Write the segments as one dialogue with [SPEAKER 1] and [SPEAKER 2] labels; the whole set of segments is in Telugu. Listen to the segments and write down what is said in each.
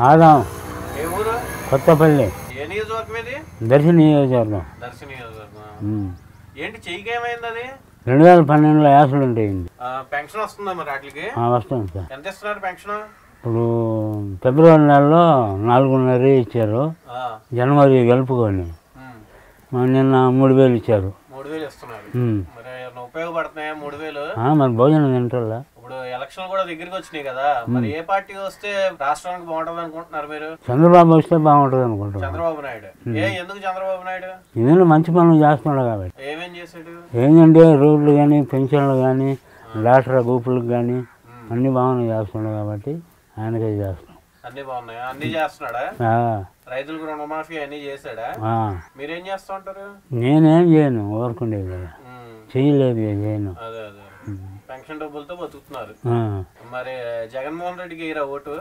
[SPEAKER 1] ఆదాం కొత్తపల్లి.
[SPEAKER 2] ఏ నియోజకవర్గం. ఏంటి అది?
[SPEAKER 1] రెండు వేల పన్నెండులో అయింది
[SPEAKER 2] ఆ, పెన్షన్ వస్తుందా మరి వాటికి?
[SPEAKER 1] సార్.
[SPEAKER 2] ఎంత ఇస్తున్నారు పెన్షన్?
[SPEAKER 1] ఇప్పుడు ఫిబ్రవరి నెలలో నాలుగున్నర ఇచ్చారు. జనవరి గలుపుకొని. నిన్న మూడు వేలు ఇచ్చారు.
[SPEAKER 2] మూడు వేలు ఇస్తున్నారు. మరి
[SPEAKER 1] భోజనం తింటారా
[SPEAKER 2] ఎలక్షన్ కూడా దగ్గరికి వచ్చినాయి కదా. మరి ఏ పార్టీ వస్తే రాష్ట్రానికి బాగుంటది అనుకుంటున్నారు మీరు?
[SPEAKER 1] చంద్రబాబు వస్తే బాగుంటుంది అనుకుంటున్నాను.
[SPEAKER 2] చంద్రబాబు నాయుడు. ఏ ఎందుకు చంద్రబాబు నాయుడు?
[SPEAKER 1] ఇదేనా మంచి పనులు చేస్తున్నాడు కాబట్టి.
[SPEAKER 2] ఏమేం చేసాడు
[SPEAKER 1] ఏంటంటే రోడ్లు కానీ పెన్షన్లు కానీ డాక్టర్ గ్రూపులకు కానీ అన్నీ బాగానే చేస్తున్నాడు కాబట్టి ఆయనకే చేస్తాం
[SPEAKER 2] అన్ని బాగున్నాయా? అన్ని చేస్తున్నాడా? రైతులకు రుణమాఫీ అన్ని చేశాడా. మీరేం చేస్తూ ఉంటారు?
[SPEAKER 1] నేనేం చేయను ఊరుకుండేది కదా చేయలేదు చేయను.
[SPEAKER 2] అదే అదే. పెన్షన్ డబ్బులతో బతుకుతున్నారు. మరి జగన్మోహన్ రెడ్డికి వేయరా ఓటు?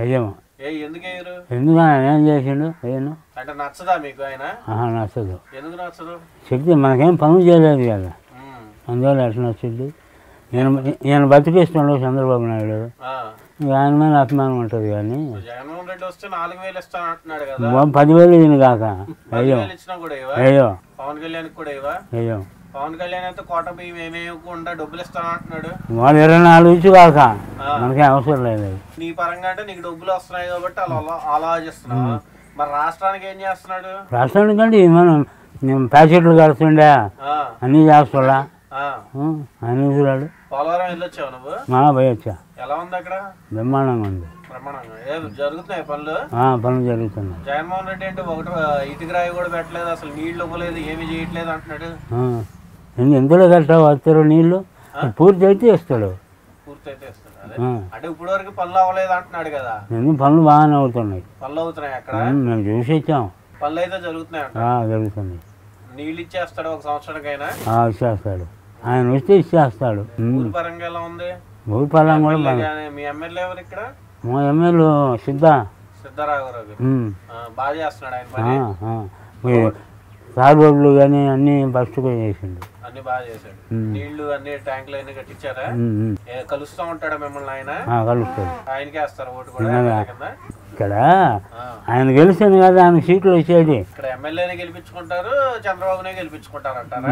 [SPEAKER 1] వేయము.
[SPEAKER 2] ఏ ఎందుకు వేయరు?
[SPEAKER 1] ఎందుకు ఏం చేసిండు? వేయను.
[SPEAKER 2] అంటే నచ్చదా మీకు ఆయన?
[SPEAKER 1] నచ్చదు.
[SPEAKER 2] ఎందుకు నచ్చదు?
[SPEAKER 1] చెప్తే మనకేం పనులు చేయలేదు కదా. అందువల్ల ఎట్లా నచ్చింది? ఈయన ఈయన బతికిస్తున్నాడు చంద్రబాబు నాయుడు. ఆయన మీద అభిమానం ఉంటుంది కానీ.
[SPEAKER 2] జగన్మోహన్ రెడ్డి వస్తే నాలుగు వేలు కదా.
[SPEAKER 1] పదివేలు ఈయన కాక. అయ్యో అయ్యో
[SPEAKER 2] పవన్ కళ్యాణ్ కూడా
[SPEAKER 1] అయ్యో
[SPEAKER 2] పవన్ కళ్యాణ్ అయితే కోట బియ్యం ఏమేయకుండా డబ్బులు ఇస్తాను అంటున్నాడు.
[SPEAKER 1] వాడు ఇరవై నాలుగు ఇచ్చి కాక. మనకేం అవసరం లేదు.
[SPEAKER 2] నీ పరంగా అంటే నీకు డబ్బులు వస్తున్నాయి కాబట్టి అలా అలా ఆలోచిస్తున్నావు మరి రాష్ట్రానికి ఏం చేస్తున్నాడు?
[SPEAKER 1] రాష్ట్రానికంటే ఇది మనం నేను ప్యాకెట్లు కడుతుండే అన్నీ చేస్తున్నా. ఆయన చూడాడు
[SPEAKER 2] పోలవరం వెళ్ళొచ్చావు నువ్వు?
[SPEAKER 1] మా పోయి వచ్చా.
[SPEAKER 2] ఎలా ఉంది అక్కడ?
[SPEAKER 1] బ్రహ్మాండంగా ఉంది.
[SPEAKER 2] జరుగుతున్నాయి పనులు?
[SPEAKER 1] పనులు జరుగుతున్నాయి.
[SPEAKER 2] జగన్మోహన్ రెడ్డి అంటే ఒకటి ఇటుక రాయి కూడా పెట్టలేదు. అసలు నీళ్ళు ఇవ్వలేదు ఏమీ చేయట్లేదు అంటున్నాడు.
[SPEAKER 1] ఎందు- ఎందులో కట్టావు వస్తారు నీళ్ళు? పూర్తి అయితే ఇస్తాడు
[SPEAKER 2] వరకు పనులు
[SPEAKER 1] బాగానే అవుతున్నాయి. మేము చూసి వచ్చాం.
[SPEAKER 2] పనులు అయితే జరుగుతున్నాయి అంట.
[SPEAKER 1] ఆ, జరుగుతుంది
[SPEAKER 2] నీళ్ళు ఇచ్చేస్తాడు ఒక సంవత్సరానికైనా?
[SPEAKER 1] ఇచ్చేస్తాడు. ఆయన వస్తే ఇచ్చేస్తాడు. ఉమ్.
[SPEAKER 2] ఊరి పరంగా ఎలా ఉంది?
[SPEAKER 1] భూపాలం కూడా బాగా.
[SPEAKER 2] మీ ఎమ్మెల్యే ఎవరు ఇక్కడ?
[SPEAKER 1] మా ఎమ్మెల్యే సిద్ధ.
[SPEAKER 2] సిద్ధరాఘవరావు
[SPEAKER 1] ఉమ్.
[SPEAKER 2] బాగా చేస్తున్నాడు ఆయన
[SPEAKER 1] తార్ రోడ్లు కానీ అన్నీ ఫస్ట్గా చేసిండు.
[SPEAKER 2] అన్ని బాగా చేశాడు. నీళ్ళు అన్ని ట్యాంకులు అన్ని కట్టించారా? కలుస్తూ ఉంటాడా మిమ్మల్ని ఆయన?
[SPEAKER 1] కలుస్తాడు.
[SPEAKER 2] ఆయనకే వేస్తారు ఓటు కూడా
[SPEAKER 1] ఇక్కడ. ఆయన గెలిచింది కదా ఆయన సీట్లు వచ్చేది.
[SPEAKER 2] ఇక్కడ ఎమ్మెల్యేని గెలిపించుకుంటారు చంద్రబాబునే గెలిపించుకుంటారు అంటారా.